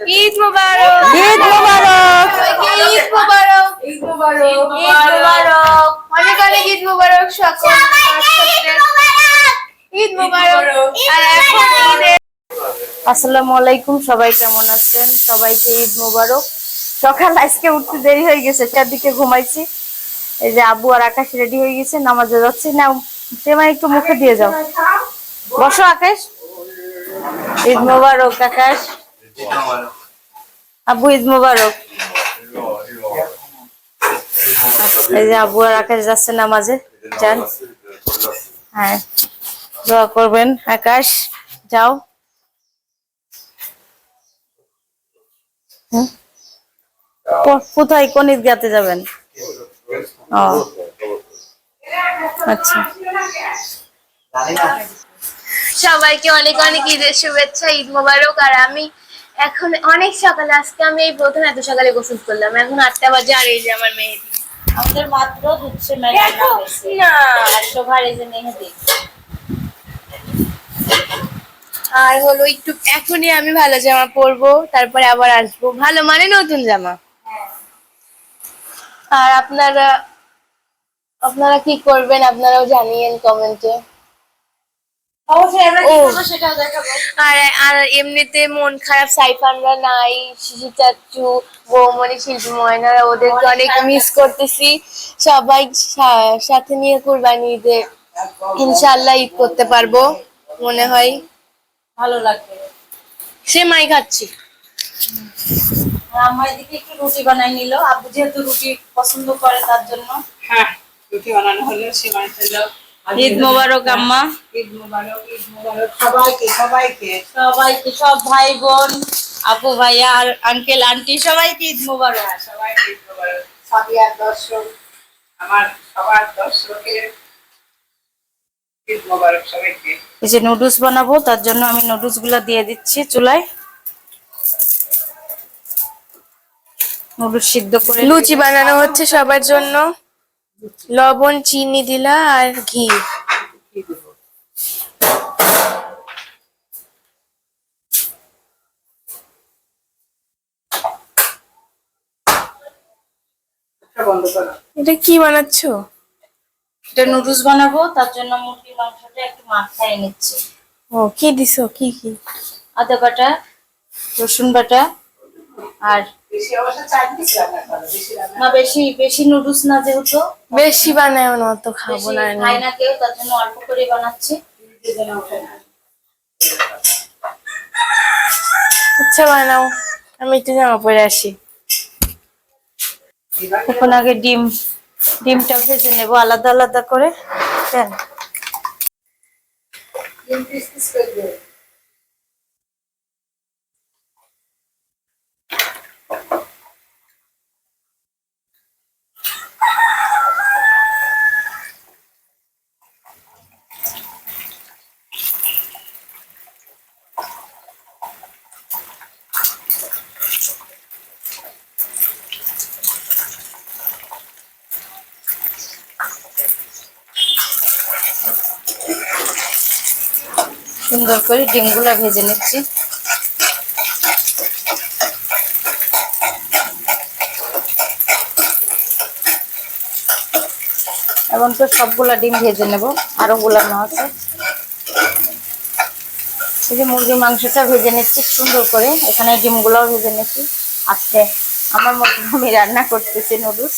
ঈদ মোবারক ঈদ মোবারক ঈদ মোবারক ঈদ মোবারক ঈদ মোবারক অনেক অনেক ঈদ মোবারক সকল ঈদ মোবারক আর এখন ঈদের আসসালামু আলাইকুম সবাই কেমন আছেন সবাইকে ঈদ মোবারক সকাল আজকে উঠতে দেরি হয়ে গেছে চারদিকে ঘুমাইছি এই যে আব্বু আর আকাশ রেডি হয়ে গেছে নামাজে যাচ্ছি না সেমাই একটু মুখে দিয়ে যাও বসো আকাশ ঈদ মোবারক আকাশ আব্বু ঈদ মোবারক। এই যে আব্বু আর আকাশ যাচ্ছে নামাজে, যান। হ্যাঁ দোয়া করবেন। আকাশ, যাও? কোথায়? কোন ঈদগাতে যাবেন? ও। আচ্ছা। সবাইকে অনেক অনেক ঈদের শুভেচ্ছা, ঈদ মোবারক। আর আমি এখন অনেক সকালে আজকে আমি এই প্রথম এত সকালে গোসল করলাম। এখন আটটা বাজে আর এই যে আমার মেহেদি। আমাদের মাত্র হচ্ছে না শোভার এই যে মেহেদি। আর হলো একটু এখনই আমি ভালো জামা পরবো তারপরে আবার আসব। ভালো মানে নতুন জামা। আর আপনারা আপনারা কি করবেন? আপনারাও জানিয়েন কমেন্টে অবশ্যই আমরা কি কি ও। করব সেটাও দেখাবো আর আর এমনিতে মন খারাপ সাইফানরা নাই শিশু চাচ্চু বৌমণি শিল্পী ময়নারা ওদেরকে অনেক মিস করতেছি। সবাই সা- সাথে নিয়ে কুরবানি ঈদে ইনশাল্লাহ ঈদ করতে পারব মনে হয়। ভালো লাগবে। সে মাই খাচ্ছি। আর আমার এদিকে একটু রুটি বানাই নিল। আব্বু যেহেতু রুটি পছন্দ করে তার জন্য। হ্যাঁ রুটি বানানো হলো সেমাই হলো ঈদ মোবারক আম্মা। ঈদ মোবারক ঈদ মোবারক। সবাইকে সবাইকে। সবাইকে সব ভাই বোন আপু ভাইয়া আর আঙ্কেল আন্টি সবাইকে ঈদ মোবারক। হ্যাঁ, সবাইকে ঈদ মোবারক। সাদিয়ার দর্শক আমার সবার দর্শকের ঈদ মোবারক সবাইকে। এই যে নুডলস বানাবো তার জন্য আমি নুডলসগুলা দিয়ে দিচ্ছি চুলায়। নুডলস সিদ্ধ করে লুচি বানানো হচ্ছে সবার জন্য। লবণ চিনি দিলা আর ঘি। এটা কি বানাচ্ছো? এটা নুডলস বানাবো তার জন্য মুরগির মাংসটা একটু মাখায় নিচ্ছি। ও কি দিছো? কি কি? আদা বাটা রসুন বাটা আর না বেশি বেশি নুডলস না যেহেতু। বেশি বানায় না তো খাব না খাই না কেউ তার জন্য অল্প করে বানাচ্ছি। আচ্ছা বানাও। আমি একটু জামা পরে আসি। এখন আগে ডিম ডিমটা ভেজে নেব আলাদা আলাদা করে। দেন। তিন পিস পিস করে সুন্দর করে ডিমগুলা ভেজে নিচ্ছি। এখন তো সবগুলা ডিম ভেজে নেব। আরও গুলানো আছে। এই যে মুরগির মাংসটা ভেজে নিচ্ছি সুন্দর করে। এখানে ডিমগুলাও ভেজে নিচ্ছি। আজকে আমার মতো আমি রান্না করতেছি নুডলস।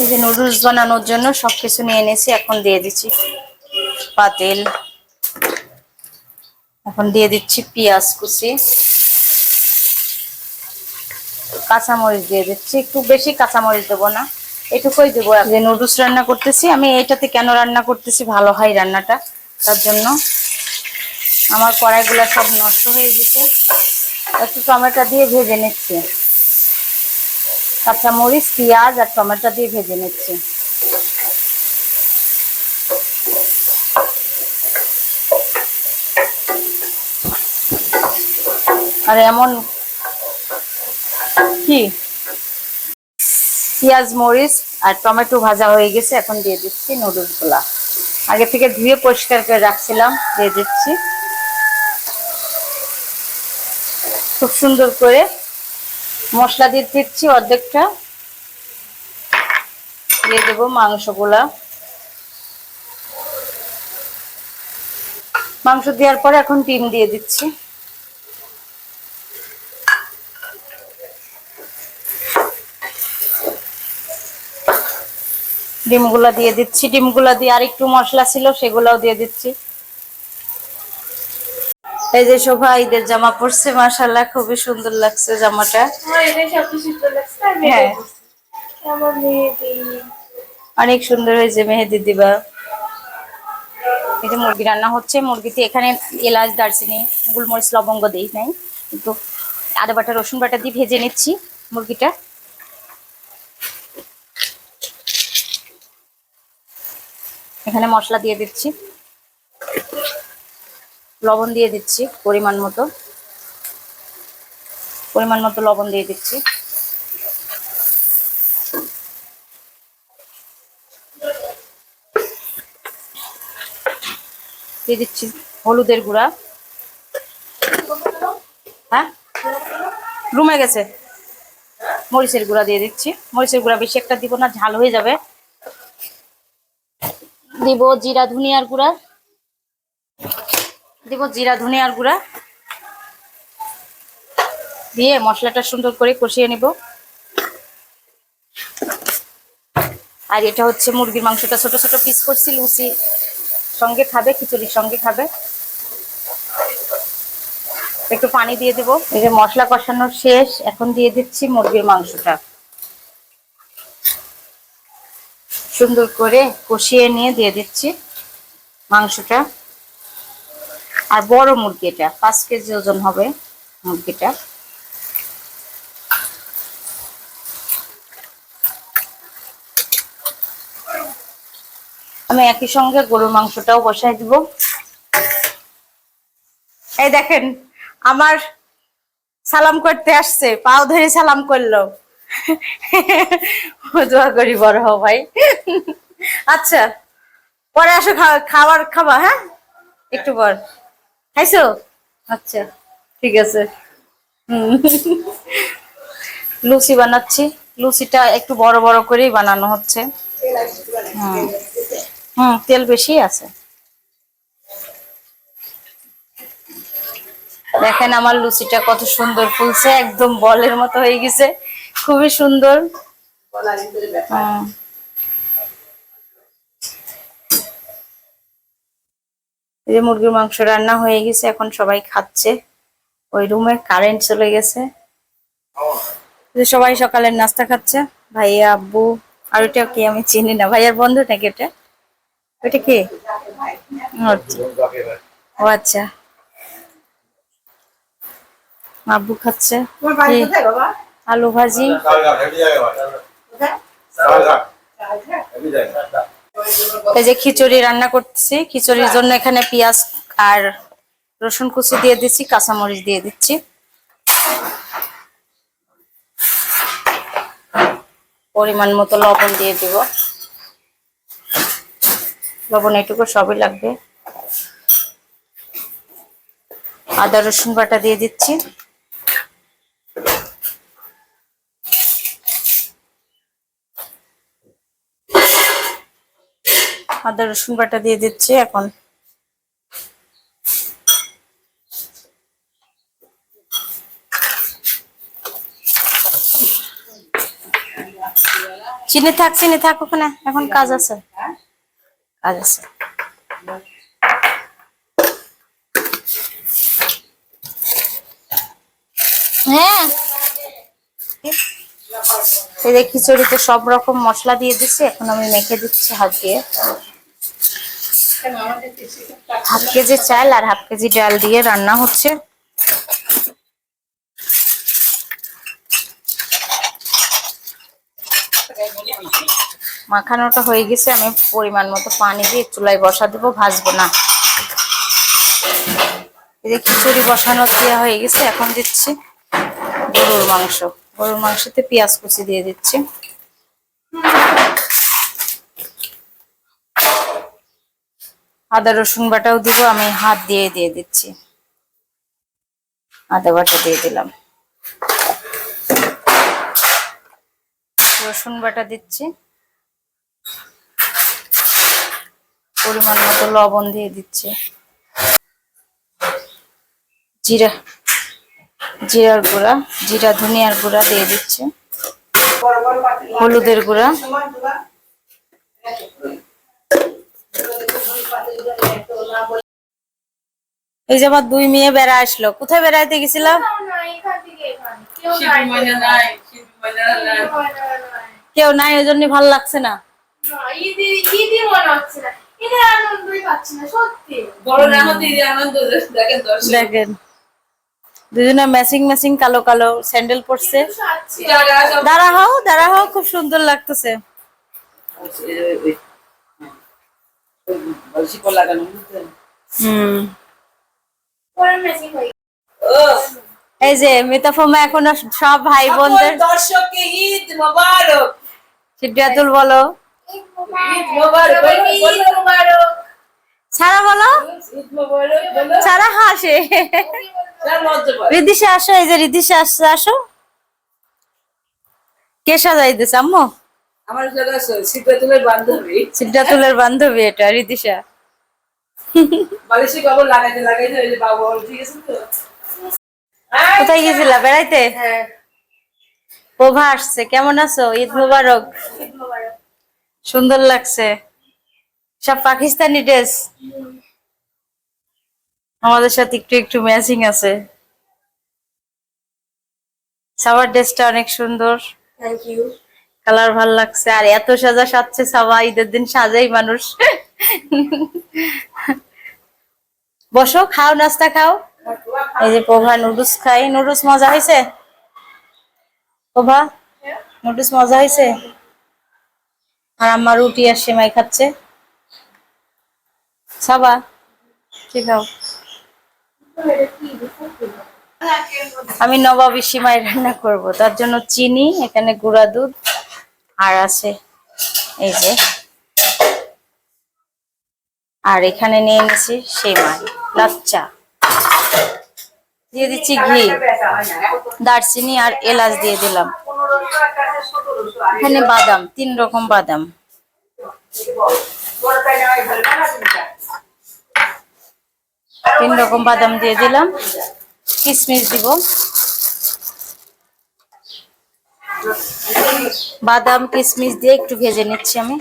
এই যে নুডলস বানানোর জন্য সবকিছু নিয়ে এনেছি, এখন দিয়ে দিচ্ছি। পাতিল এখন দিয়ে দিচ্ছি পেঁয়াজ কুচি। কাঁচামরিচ দিয়ে দিচ্ছি। একটু বেশি কাঁচামরিচ দেবো না, এটুকুই দেবো। যে নুডলস রান্না করতেছি, আমি এইটাতে কেন রান্না করতেছি, ভালো হয় রান্নাটা, তার জন্য আমার কড়াইগুলো সব নষ্ট হয়ে গেছে। একটু টমেটো দিয়ে ভেজে নিচ্ছি। কাঁচামরিচ, পেঁয়াজ আর টমেটো দিয়ে ভেজে নিচ্ছি। আর এমন কি? পেঁয়াজ, মরিচ আর টমেটো ভাজা হয়ে গেছে, এখন দিয়ে দিচ্ছি নুডলসগুলা আগে থেকে ধুয়ে পরিষ্কার করে রাখছিলাম, দিয়ে দিচ্ছি। খুব সুন্দর করে মশলা দিয়ে দিচ্ছি অর্ধেকটা। দিয়ে দেবো মাংসগুলা। মাংস দেওয়ার পরে এখন ডিম দিয়ে দিচ্ছি। ডিমগুলা দিয়ে দিচ্ছি। ডিমগুলা দিয়ে আর একটু মশলা ছিল, সেগুলাও দিয়ে দিচ্ছি। এই যে শোভা, ঈদের জামা পরছে মাশাল্লাহ খুবই সুন্দর লাগছে জামাটা। হ্যাঁ। অনেক সুন্দর হয়েছে, মেহেদি দিবা। এই যে মুরগি রান্না হচ্ছে, মুরগিতে এখানে এলাচ, দারচিনি, গুলমরিচ, লবঙ্গ দিই নাই, কিন্তু আদা বাটা, রসুন বাটা দিয়ে ভেজে নিচ্ছি মুরগিটা। এখানে মশলা দিয়ে দিচ্ছি। লবণ দিয়ে দিচ্ছি পরিমাণ মতো। পরিমাণ মতো লবণ দিয়ে দিচ্ছি। দিয়ে দিচ্ছি হলুদের গুঁড়া। হ্যাঁ? রুমে গেছে। মরিচের গুঁড়া দিয়ে দিচ্ছি। মরিচের গুঁড়া বেশি একটা দিব না, ঝাল হয়ে যাবে। দিব জিরা ধনিয়ার গুঁড়া। দিব জিরা ধনিয়ার গুঁড়া। দিয়ে মশলাটা সুন্দর করে কষিয়ে নিব। আর এটা হচ্ছে মুরগির মাংসটা ছোট ছোট পিস করছি, লুচি সঙ্গে খাবে খিচুড়ির সঙ্গে খাবে। একটু পানি দিয়ে দেবো। এই যে মশলা কষানো শেষ, এখন দিয়ে দিচ্ছি মুরগির মাংসটা। সুন্দর করে কষিয়ে নিয়ে দিয়ে দিচ্ছি মাংসটা। আর বড় মুরগি এটা পাঁচ কেজি ওজন হবে মুরগিটা। আমি একই সঙ্গে গরুর মাংসটাও বসাই দিব। এই দেখেন, আমার সালাম করতে আসছে, পাও ধরে সালাম করল। দোয়া করি, বড় হও ভাই। আচ্ছা পরে আসো খাবার খাবা হ্যাঁ? একটু পর। খাইছো? আচ্ছা ঠিক আছে। লুচি বানাচ্ছি। লুচিটা একটু বড় বড় করেই বানানো হচ্ছে। হুম। হুম, তেল বেশি আছে। দেখেন আমার লুচিটা কত সুন্দর ফুলছে, একদম বলের মতো হয়ে গেছে। খুবই সুন্দর। হুম। এই যে মুরগির মাংস রান্না হয়ে গেছে এখন সবাই খাচ্ছে। ওই রুমে কারেন্ট চলে গেছে। সবাই সকালের নাস্তা খাচ্ছে। ভাইয়া আব্বু আর ওটা কি আমি চিনি না। ভাইয়ার বন্ধু নাকি এটা ওটা কি? আচ্ছা। ও আচ্ছা। আব্বু খাচ্ছে। তোমার বাড়ি কোথায় বাবা? আলু ভাজি। এই যে খিচুড়ি রান্না করতেছি। খিচুড়ির জন্য এখানে পেঁয়াজ আর রসুন কুচি দিয়ে দিচ্ছি, কাঁচামরিচ দিয়ে দিচ্ছি। পরিমাণ মতো লবণ দিয়ে দিব। লবণ এটুকু সবই লাগবে। আদা রসুন বাটা দিয়ে দিচ্ছি। আদা রসুন বাটা দিয়ে দিচ্ছি এখন। চিনি থাক চিনি থাক ওখানে, এখন কাজ আছে। কাজ আছে। হ্যাঁ। এই খিচুড়িতে সব রকম মশলা দিয়ে দিচ্ছি, এখন আমি মেখে দিচ্ছি হাত দিয়ে কেন আমাদের দেশে তো টাকা হাফ কেজি চাল আর হাফ কেজি ডাল দিয়ে রান্না হচ্ছে। মাখানোটা হয়ে গেছে, আমি পরিমাণ মতো পানি দিয়ে চুলায় বসা দেবো, ভাজবো না। এই যে খিচুড়ি বসানো দেওয়া হয়ে গেছে, এখন দিচ্ছি গরুর মাংস। গরুর মাংসতে পেঁয়াজ কুচি দিয়ে দিচ্ছি। আদা, রসুন বাটাও দিব, আমি হাত দিয়ে দিয়ে দিচ্ছি। আদা বাটা দিয়ে দিলাম। রসুন বাটা দিচ্ছি। পরিমাণ মতো লবণ দিয়ে দিচ্ছি। জিরা, জিরার গুঁড়া, জিরা, ধনিয়ার গুঁড়া দিয়ে দিচ্ছি। হলুদের গুঁড়া। এই যে আমার দুই মেয়ে বেড়া আসলো। কোথায় বেড়াইতে গেছিলাম? কেউ নাই ওই জন্য ভালো লাগছে না। দেখেন। দুজনে ম্যাচিং ম্যাচিং কালো কালো স্যান্ডেল পরছে। দাঁড়া হও দাঁড়া হও, খুব সুন্দর লাগতেছে। লাগানো হুম ও এই যে মিতাফমা এখন সব ভাই বোনদের দর্শককে ঈদ মোবারক। সিদ্ধাতুল বলো। ঈদ মোবারক। বলো, বলো। সারা বলো। ঈদ মোবারক বলো। সারা হাসে। রিদিশা আসো এই যে রিদিশা আসছে আসো। কে সাজাইতেছে আম্মু? আমার জায়গা সিদ্ধাতুলের বান্ধবী। সিদ্ধাতুলের বান্ধবী এটা রিদিশা। বালিশে কবর লাগাইতে লাগাইতে ওই যে বাবু ঠিক আছে তো? কোথায় গেছিলা বেড়াইতে? হ্যাঁ। প্রভা আসছে কেমন আছো? ঈদ মুবারক। সুন্দর লাগছে। সব পাকিস্তানি ড্রেস। আমাদের সাথে একটু একটু ম্যাচিং আছে। সাবার ড্রেসটা অনেক সুন্দর। থ্যাংক ইউ কালার ভালো লাগছে। আর এত সাজা সাজছে সাবা ঈদের দিন সাজাই মানুষ। বসো, খাও, নাস্তা খাও। এই যে প্রভা নুডলস খাই নুডলস মজা হয়েছে? প্রভা, নুডলস মজা হয়েছে? আর আমার রুটি আর সেমাই খাচ্ছে। সাবা, কি খাও? আমি নবাবী সিমাই রান্না করব। তার জন্য চিনি, এখানে গুঁড়া দুধ। আর আছে, এই যে। আর এখানে নিয়ে নিয়েছি সেমাই লাচ্চা। দিয়ে দিচ্ছি ঘি, দারচিনি আর এলাচ দিয়ে দিলাম। এখানে বাদাম, তিন রকম বাদাম। তিন রকম বাদাম দিয়ে দিলাম কিশমিশ দিব। বাদাম কিশমিশ দিয়ে একটু ভেজে নিচ্ছি আমি।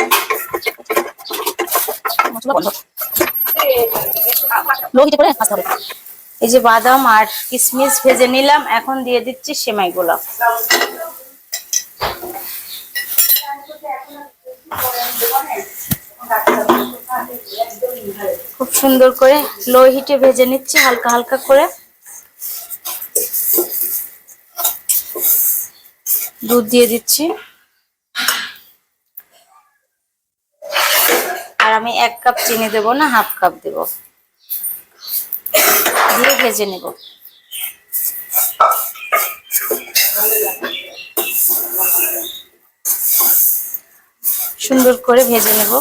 এই যে বাদাম আর কিশমিশ ভেজে নিলাম এখন দিয়ে দিচ্ছি সেমাই গুলা খুব সুন্দর করে লো হিটে ভেজে নিচ্ছি হালকা হালকা করে। দুধ দিয়ে দিচ্ছি। আর আমি এক কাপ চিনি দেব না, হাফ কাপ দেব। দিয়ে ভেজে নেব। সুন্দর করে ভেজে নেব।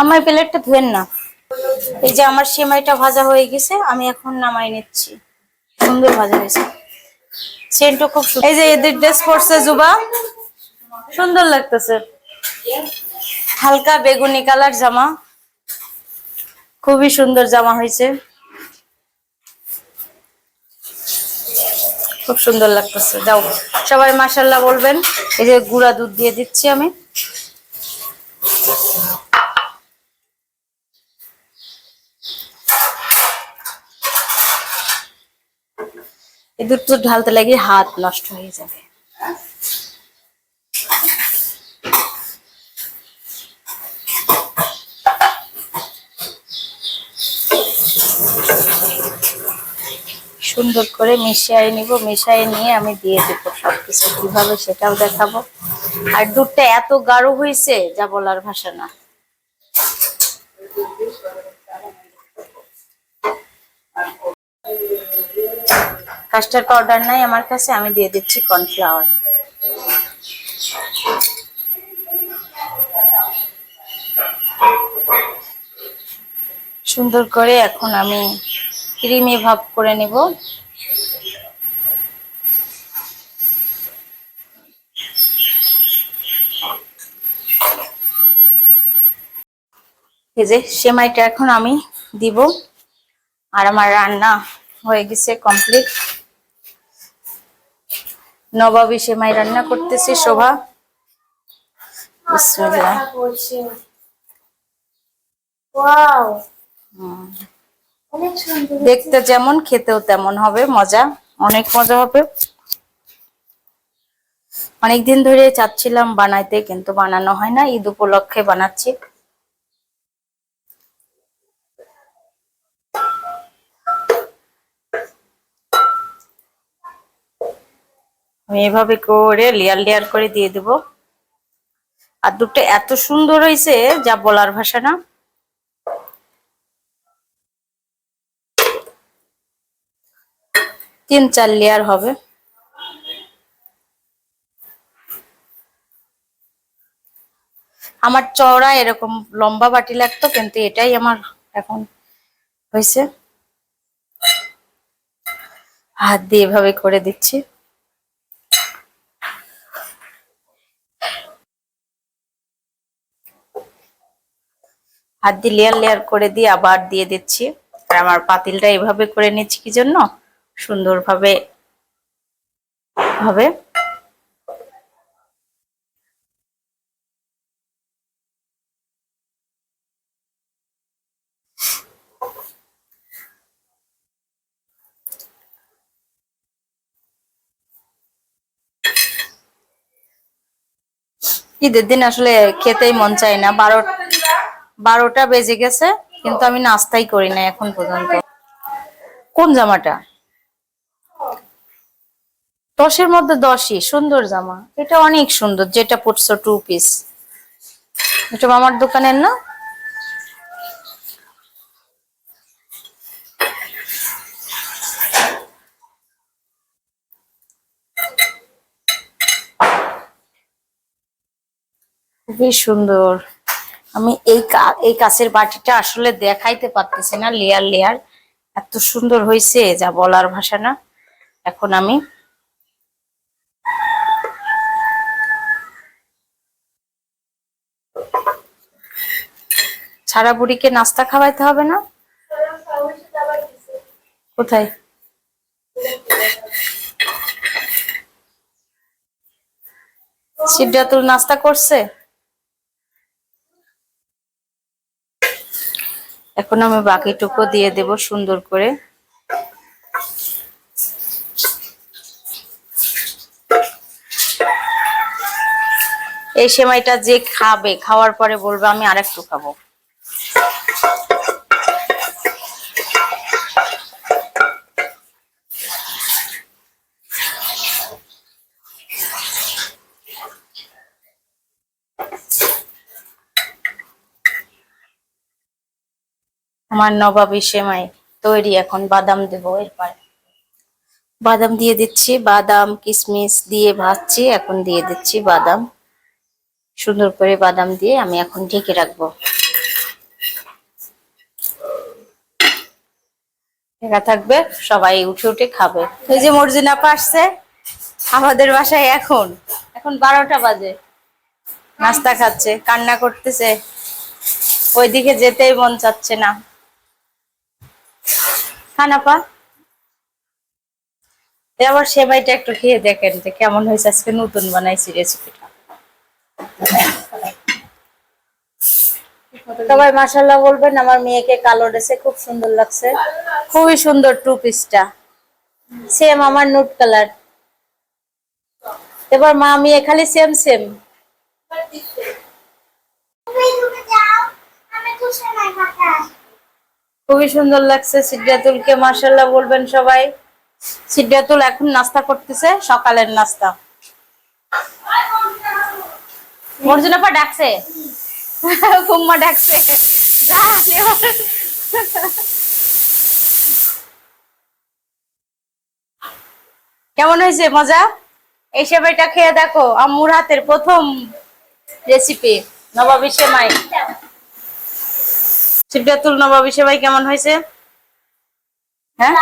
আমার প্লেটটা ধুয়েন না। এই যে আমার সেমাইটা ভাজা হয়ে গেছে, আমি এখন নামাই নিচ্ছি। সুন্দর ভাজা হয়েছে। সেন্টও খুব। এই যে এদের ড্রেস পরছে জুবা। সুন্দর লাগতেছে। হালকা বেগুনি কালার জামা। খুবই সুন্দর জামা হয়েছে। খুব সুন্দর লাগতেছে। যাও, সবাই মাসাল্লাহ বলবেন। এই যে গুঁড়া দুধ দিয়ে দিচ্ছি আমি। এই ঢালতে লাগে হাত নষ্ট হয়ে যাবে। সুন্দর করে মিশিয়ে নিব, মিশিয়ে নিয়ে আমি দিয়ে দেবো সবকিছু। কীভাবে সেটাও দেখাবো। আর দুধটা এত গাঢ় হয়েছে, যা বলার ভাষা না। কাস্টার্ড পাউডার নাই আমার কাছে, আমি দিয়ে দিচ্ছি কর্নফ্লাওয়ার সুন্দর করে এখন আমি ক্রিমি ভাব করে নেব। যে সেমাইটা এখন আমি দিব। আর আমার রান্না হয়ে গেছে কমপ্লিট নবাবী সেমাই রান্না করতেছি শোভা। দেখতে যেমন খেতেও তেমন হবে মজা। অনেক মজা হবে। অনেকদিন ধরে চাচ্ছিলাম বানাইতে কিন্তু বানানো হয় না। ঈদ উপলক্ষে বানাচ্ছি। আমি এভাবে করে লেয়ার লেয়ার করে দিয়ে দেব। আর দুটো এত সুন্দর হয়েছে, যা বলার ভাষা না। তিন চার লেয়ার হবে। আমার চওড়া এরকম লম্বা বাটি লাগতো, কিন্তু এটাই আমার এখন হয়েছে। হাত দিয়ে এভাবে করে দিচ্ছি। হাত দিয়ে লেয়ার লেয়ার করে দিয়ে আবার দিয়ে দিচ্ছি। আর আমার পাতিলটা এভাবে করে নিচ্ছি কি জন্য? সুন্দরভাবে হবে। ঈদের দিন আসলে খেতেই মন চায় না। বারো বারোটা বেজে গেছে, কিন্তু আমি নাস্তাই করি না এখন পর্যন্ত। কোন জামাটা? দশের মধ্যে দশই, সুন্দর জামা। এটা অনেক সুন্দর, যেটা পড়ছো টু পিস এটা মামার দোকানের না? খুবই সুন্দর। আমি এই এই কাছের বাটিটা আসলে দেখাইতে পারতেছি না লেয়ার লেয়ার এত সুন্দর হয়েছে যা বলার ভাষা না। এখন আমি ছাড়া বুড়িকে নাস্তা খাওয়াইতে হবে না? কোথায়? সিদ্ধাতুল নাস্তা করছে? এখন আমি বাকিটুকু দিয়ে দেব সুন্দর করে। এই সেমাইটা যে খাবে, খাওয়ার পরে বলবে আমি আরেকটু খাব। আমার নবাবী সেমাই তৈরি, এখন বাদাম দেবো এরপর। বাদাম দিয়ে দিচ্ছি, বাদাম কিশমিশ দিয়ে ভাজছি, এখন দিয়ে দিচ্ছি বাদাম। সুন্দর করে বাদাম দিয়ে আমি এখন ঢেকে রাখব। ঢেকা থাকবে, সবাই উঠে উঠে খাবে। এই যে মর্জিনা আসছে আমাদের বাসায় এখন এখন বারোটা বাজে। নাস্তা খাচ্ছে, কান্না করতেছে। ওইদিকে যেতেই মন চাচ্ছে না। খানাপা আবার সেমাইটা একটু খেয়ে দেখেন যে কেমন হয়েছে আজকে নতুন বানাইছি রেসিপিটা সবাই মাসাল্লাহ বলবেন, আমার মেয়েকে কালো ড্রেসে খুব সুন্দর লাগছে। খুবই সুন্দর টু পিসটা সেম আমার নুট কালার এবার মা মেয়ে খালি সেম সেম খুবই সুন্দর লাগছে সিদ্ধাতুলকে মার্শাল্লাহ বলবেন সবাই। সিদ্ধাতুল এখন নাস্তা করতেছে, সকালের নাস্তা। মর্জুনাপা ডাকছে। কুম্মা ডাকছে। কেমন হয়েছে? মজা? এই সেমাইটা খেয়ে দেখো, আম্মুর হাতের প্রথম রেসিপি নবাবী সেমাই সিদ্ধাতুল নবাবী সেমাই কেমন হয়েছে? হ্যাঁ?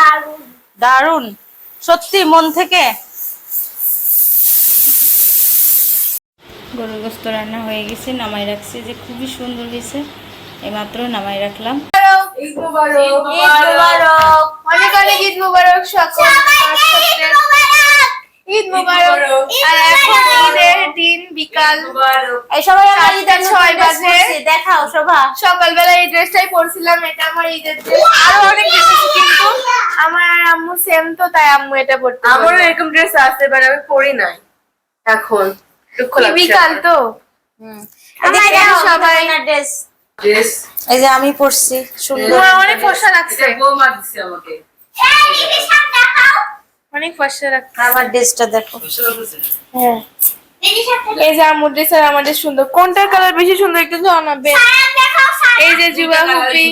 দারুণ সত্যি মন থেকে? গরুর গোস্ত রান্না হয়ে গেছে নামাই রাখছি যে খুবই সুন্দর হয়েছে। এইমাত্র নামাই রাখলাম। অনেক অনেক ঈদ মুবারক সকল। ঈদ মুবারক। আর এখন ঈদের দিন বিকাল। এই সবাই আমার ঈদের ছয় বাজে। দেখাও শোভা সকালবেলা এই ড্রেসটাই পরছিলাম এটা আমার ঈদের ড্রেস আরও অনেক ড্রেস কিন্তু আমার আর আম্মু সেম তো তাই আম্মু এটা পরতে আমারও এরকম ড্রেস আছে বাট আমি পরি নাই। এখন। দুঃখ লাগছে বিকাল তো? আমার সবাই। ড্রেস ড্রেস এই যে আমি পরছি সুন্দর অনেক ফর্সা লাগছে বৌমা আমাকে। অনেক ফর্সা লাগছে আমার ড্রেসটা দেখো। হ্যাঁ। এই যে আমার ড্রেস আর আমাদের সুন্দর। কোনটার কালার বেশি সুন্দর একটু জানাবে এই যে যুবা হুপি।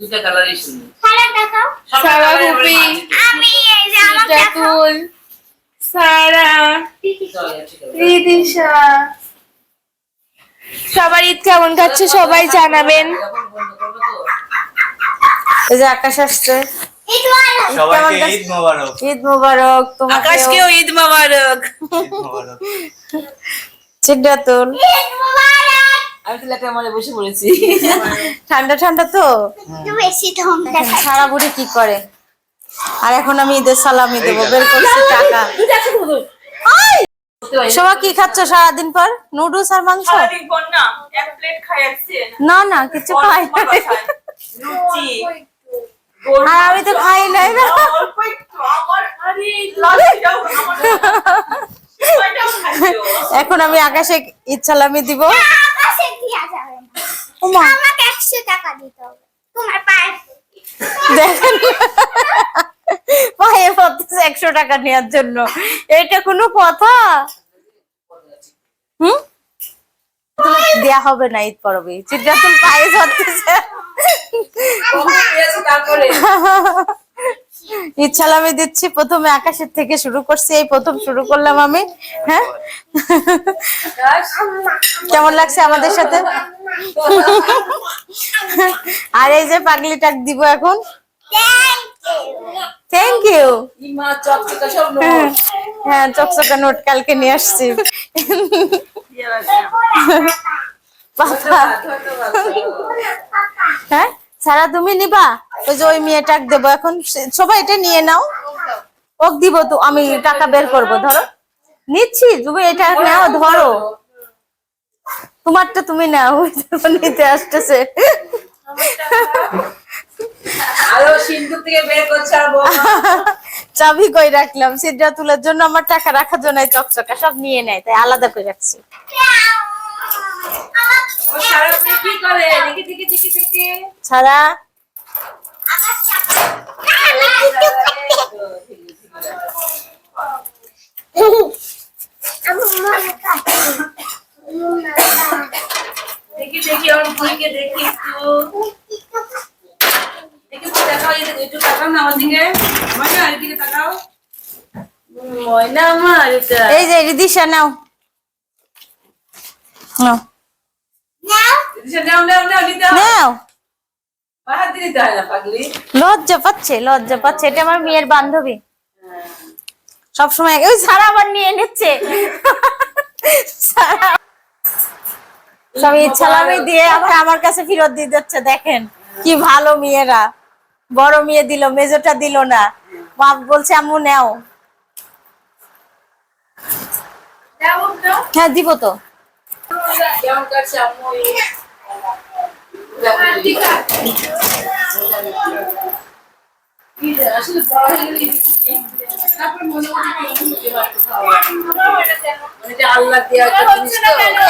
দুটা কালারই সুন্দর। সারা হুপি। জাতুল সারা। রিদিশা। সবার ঈদ কেমন কাটছে সবাই জানাবেন। এই যে আকাশ আসছে। সবাইকে ঈদ মোবারক। ঈদ মোবারক তোমাকে আকাশকেও ঈদ মোবারক। ঈদ মোবারক। আমি তো লেখা মানে বসে পড়েছি? ঠান্ডা ঠান্ডা তো? সারা বুড়ি কি করে? আর এখন আমি ঈদের সালামি দেবো বের করছি টাকা। সবাই কি খাচ্ছ সারাদিন পর? নুডলস আর মাংস? না না কিছু খাই আর আমি তো খাই নাই না। এখন আমি আকাশে সালামি দিব। পায়ে পড়তেছে একশো টাকা নেওয়ার জন্য। এটা কোনো কথা? হুম? দেয়া হবে না ঈদ পরবে। চিত্রাতুল পায়ে ধরতেছে। সালামি দিচ্ছি। প্রথমে আকাশের থেকে শুরু করছি। এই প্রথম শুরু করলাম আমি। হ্যাঁ? কেমন লাগছে আমাদের সাথে? আর এই যে পাগলি টাক দিব এখন। থ্যাংক ইউ চকচকা হ্যাঁ চকচকা নোট কালকে নিয়ে আসছি। হ্যাঁ? সারা তুমি নিবা? ওই যে ওই মেয়েটাক দেবো। এখন সবাই এটা নিয়ে নাও। ওক দিব তো আমি টাকা বের করব ধরো। নিচ্ছি তুমি এটা নাও ধরো। তোমারটা তুমি নাও নিতে আসতেছে। চাবি কই রাখলাম? সিদ্রা তুলার জন্য আমার টাকা রাখার জন্য চকচকা সব নিয়ে নেয় তাই আলাদা করে রাখছি। সারা দেখি দেখি দেখি দেখি। ছাড়া দেখি দেখি আমার ভুঁইকে দেখি একটু। দেখি একটু দেখাও এই দেখো, একটু তাকাও না আমার দিকে। ময়না আর দিকে তাকাও। ময়না আমার এটা। এই যে রিদিশা নাও। নাও। লজ্জা পাচ্ছে লজ্জা পাচ্ছে। এটা আমার মেয়ের বান্ধবী। সবসময় ওই সারা আবার নিয়ে নিচ্ছে। সব ইচ্ছালামি দিয়ে আবার আমার কাছে ফেরত দিয়ে যাচ্ছে দেখেন। কি ভালো মেয়েরা। বড় মেয়ে দিল মেজোটা দিল না। বাপ বলছে আম্মু নেও। হ্যাঁ দিব তো।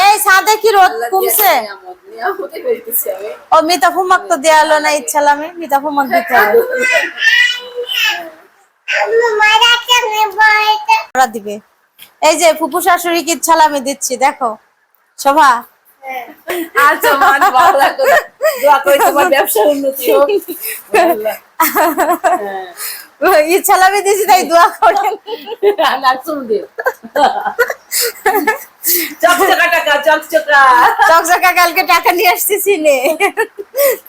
এই? সাদে কি রোদ কমছে আমি। ও, মিতা ফুমাক তো দেয়া হলো না ইচ্ছালামে মিতা ফুমাক দিতে হবে দিবে এই যে ফুপু শাশুড়ি কি ইচ্ছালামি দিচ্ছি, দেখো শোভা আচ্ছা মান ভালো লাগল দোয়া করি তোমার ব্যবসার উন্নতি হোক। আল্লাহ। হ্যাঁ। ঈদ তাই দোয়া করেন। নাচুন দে চকচকা টাকা চকচকা। চকচকা কালকে টাকা নিয়ে আসছি সিনে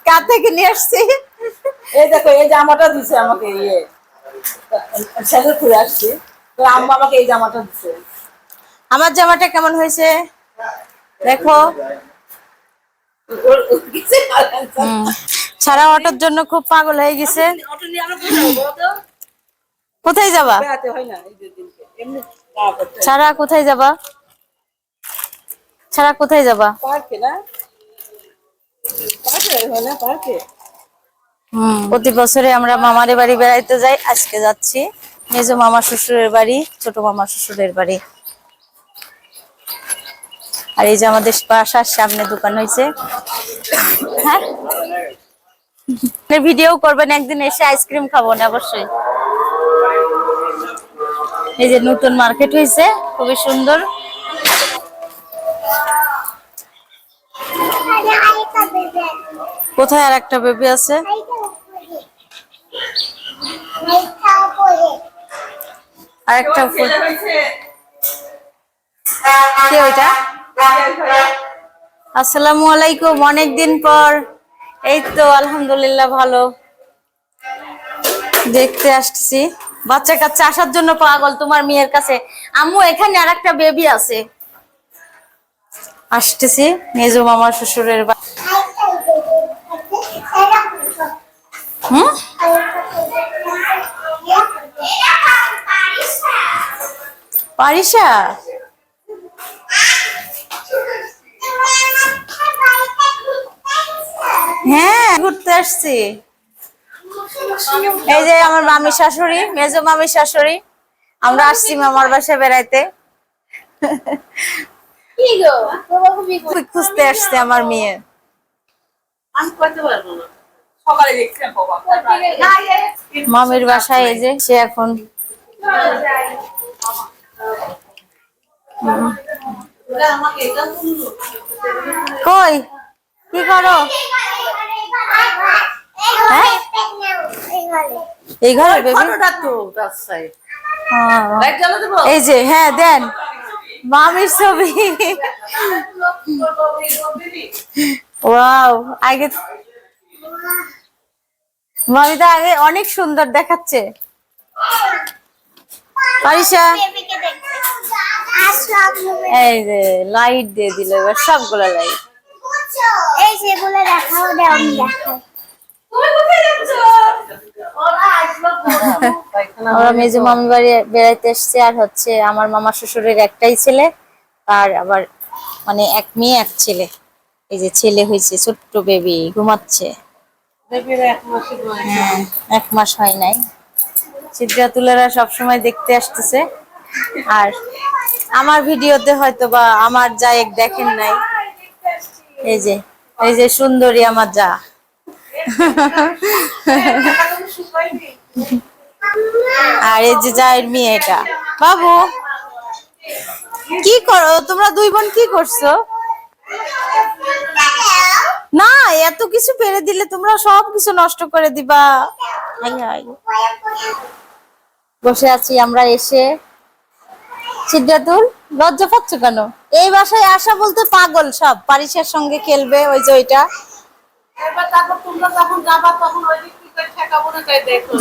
কার থেকে নিয়ে আসছি? এই দেখো এই জামাটা দিছে আমাকে ইয়ে। ছেলে ঘুরে আসছি। তো আম্মা আমাকে এই জামাটা দিছে। আমার জামাটা কেমন হয়েছে? দেখো। ছাড়া অটোর জন্য খুব পাগল হয়ে গেছে। কোথায় যাব? কোথায়। ছাড়া কোথায় যাবা? ছাড়া কোথায় যাবা? প্রতি বছরে আমরা মামার বাড়ি বেড়াইতে যাই। আজকে যাচ্ছি। মেজো মামা শ্বশুরের বাড়ি ছোট মামা শ্বশুরের বাড়ি। আর এই যে আমাদের বাসার সামনে দোকান হয়েছে। হ্যাঁ? ভিডিও করবেন, একদিন এসে আইসক্রিম খাব না অবশ্যই। এই যে নতুন মার্কেট হয়েছে, খুবই সুন্দর। কোথায় আর একটা বেবি আছে? আর একটা কে ওইটা? আসসালামু আলাইকুম, অনেকদিন পর। এই তো আলহামদুলিল্লাহ ভালো। দেখতে আসছি বাচ্চা কাচ্চা আসার জন্য পাগল তোমার মেয়ের কাছে। আম্মু, এখানে আর একটা বেবি আছে। আসতেছি, মেজো মামার শ্বশুরের হুম? পারিসা হ্যাঁ ঘুরতে আসছি। এই যে আমার মামি শাশুড়ি মেজো মামি শাশুড়ি। আমরা আসছি মামার বাসায় বেড়াইতে। খুঁজতে আসছে আমার মেয়ে। মামির বাসায় এই যে সে এখন। কই? কি করো? হ্যাঁ? এই ঘরে বেবি? এই যে হ্যাঁ দেন। মামির ছবি। ওয়াও আগে মামি তো আগে অনেক সুন্দর দেখাচ্ছে। এই যে লাইট দিয়ে দিল এবার সবগুলো লাইট। এই যেগুলো দেখাও দেও আমি দেখাই। আমরা মেজো মামি বাড়ি বেড়াইতে এসছে আর হচ্ছে আমার মামা শ্বশুরের একটাই ছেলে আর আবার মানে এক মেয়ে এক ছেলে। এই যে ছেলে হয়েছে ছোট্ট বেবি ঘুমাচ্ছে। এক হ্যাঁ, এক মাস হয় নাই। সিদ্ধাতুলেরা সবসময় দেখতে আসতেছে। আর আমার ভিডিওতে হয়তো বা আমার যা এক দেখেন নাই। এই যে এই যে সুন্দরী আমার যা। আর এই যে যায়ের মেয়ে এটা। বাবু, কি করো? তোমরা দুই বোন কি করছ? না, এত কিছু পেরে দিলে তোমরা সব কিছু নষ্ট করে দিবা। বসে আছি আমরা এসে। সিদ্ধাতুল লজ্জা পাচ্ছ কেন? এই বাসায় আসা বলতে পাগল সব। পারিসের সঙ্গে খেলবে ওই যে ওইটা। এবার তারপর তোমরা যখন যাবা তখন ওই দিক কি ঠেকাবো না তাই দেখো।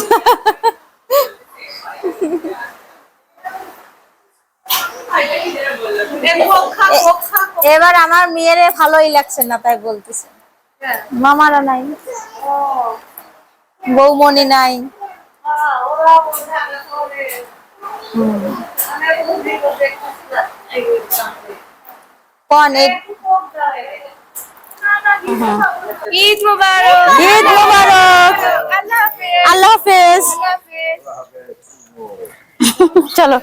এই পক্ষা, পক্ষা, এবার আমার মেয়ের ভালোই লাগছে না তাই বলতেছে। মামারা নাই। বৌমনি নাই। হ্যাঁ, ওরা বলছে আমি করে। আমি বুঝি বসে দেখতেছিলাম। এই সামনে। কোন এই ঈদ মুবারক ঈদ মোবারক আল্লাহ হাফেজ আল্লাহ হাফেজ চলো